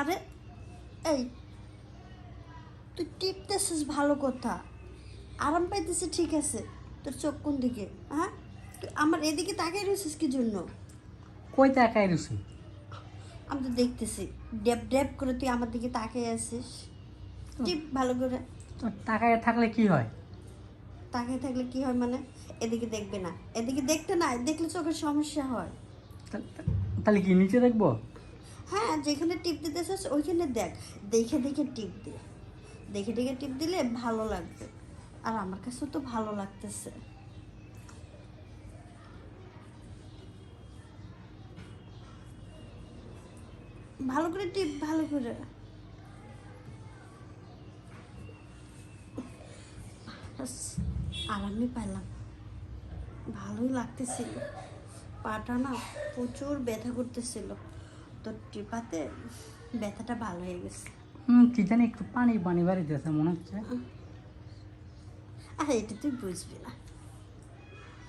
আরে এই তুই টিপতেছিস ভালো কথা। আরাম পাইতেছিস ঠিক আছে। তোর চোখ কোন দিকে? হ্যাঁ? তুই আমার এদিকে তাকিয়ে রয়েছিস কি জন্য কই তাকাই রুছি আমি তো দেখতেছি। ড্যাব ড্যাব করে তুই আমার দিকে তাকিয়ে আছিস। টিপ ভালো করে। তো তাকায় থাকলে কি হয়? তাকিয়ে থাকলে কি হয় মানে? এদিকে দেখবে না। এদিকে দেখতে না দেখলে চোখের সমস্যা হয়। তাহলে কি নিচে দেখব? যেখানে টিপ দিতেছিস ওইখানে দেখ। দেখে দেখে টিপ দে। দেখে দেখে টিপ দিলে ভালো লাগবে। আর আমার কাছেও তো ভালো লাগতেছে। ভালো করে টিপ, ভালো করে। আরামই পাইলাম। ভালোই লাগতেছিল। পাটা না প্রচুর ব্যথা করতেছিল। তো টিপাতে ব্যথাটা ভালো হয়ে গেছে। হুম কি জানি একটু পানি পানি বাড়িতেছে মনে হচ্ছে। আর এটা তুই বুঝবি না।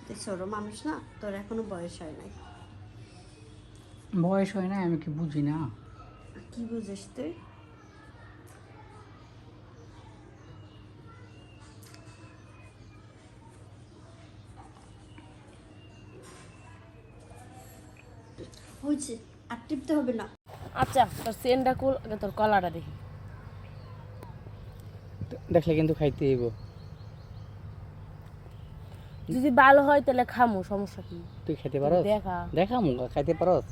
তুই ছোট মানুষ না তোর এখনও বয়স হয় নাই। বয়স হয় না আমি কি বুঝি না? কি বুঝিস তুই? হয়েছে আর টিপতে হবে না। আচ্ছা তোর সেনটা কুল আগে তোর কলাটা দেখি। দেখলে কিন্তু খাইতে হইব। যদি ভালো হয় তাহলে খামু সমস্যা কি? তুই খাইতে পারস? দেখা। দেখা খাইতে পারস?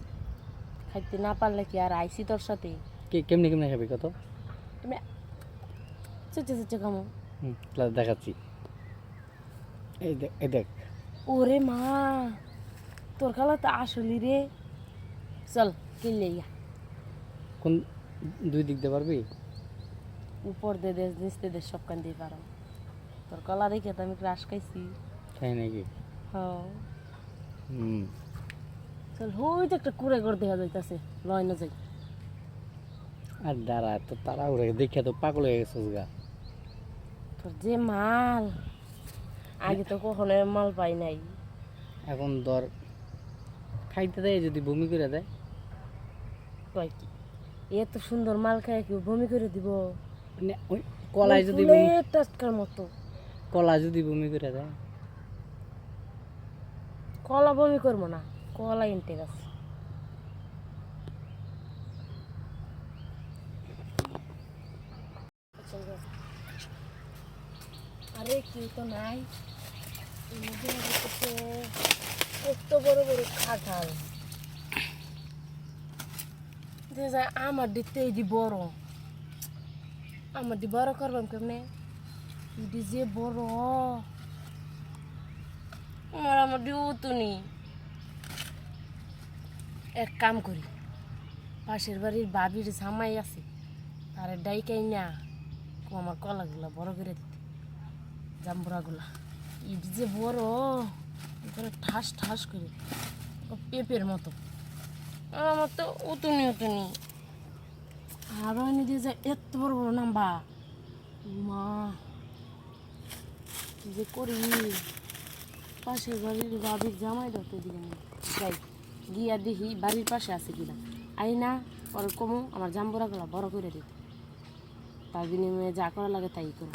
খাইতে না পারলে কি আর আইসি তোর সাথে? কি কেমনি কেমনি খাবি কত? তুমি চেচে চেচে খামু। হুম দেখাচ্ছি। এই দেখ এই দেখ। ওরে মা তোর খালা তো আসলি রে। চল কিনলে ইয়া। কোন দুই দিক দিয়ে পারবি? উপর দে দেশ নিচতে দেশ সব কান দিয়ে পারো তোর কলা দেখে তো আমি ক্রাশ খাইছি। খাই নাকি? হ্যাঁ। হুম। চল হই তো একটা কুড়ে করে দেখা যাইতাছে লয় না যাই। আর দাঁড়া তো তারা উড়ে দেখে তো পাগল হয়ে গেছিস গা। তোর যে মাল আগে তো কখনো মাল পাই নাই। এখন ধর খাইতে দেয় যদি বমি করে দেয়। কয় কি। এত সুন্দর মাল খায় কেউ বমি করে দিব। মানে ওই কলায় যদি বমি টাটকার মতো। কলা যদি বমি করে দেয়? কলা বমি করব না কলা ইনটেক আছে। আরে কেউ তো নাই। কত বড় বড় খাটাল আমার দিতে দি বড় আমার দি বড় করবাম কেমনে ইডি যে বড় আমার আমার দিও তো এক কাম করি। পাশের বাড়ির বাবির জামাই আছে। তারে ডাইকাই না আমার কলাগুলা বড় করে দিতে। জাম্বুরাগুলা। ইডি যে বড় ঠাস ঠাস করে। পেঁপের মতো। আর আমার তো উতুনি উতুনি। আর এনে দিয়ে এত বড় বড় নাম্বা মা যে করি? পাশের বাড়ির বাবির জামাই ধরতে দিলে যাই, গিয়া দেখি বাড়ির পাশে আছে কিনা। আই না, পরে কমু, আমার জাম্বুরাগুলা বড় করে দিতে তার বিনিময়ে যা করা লাগে তাই করো।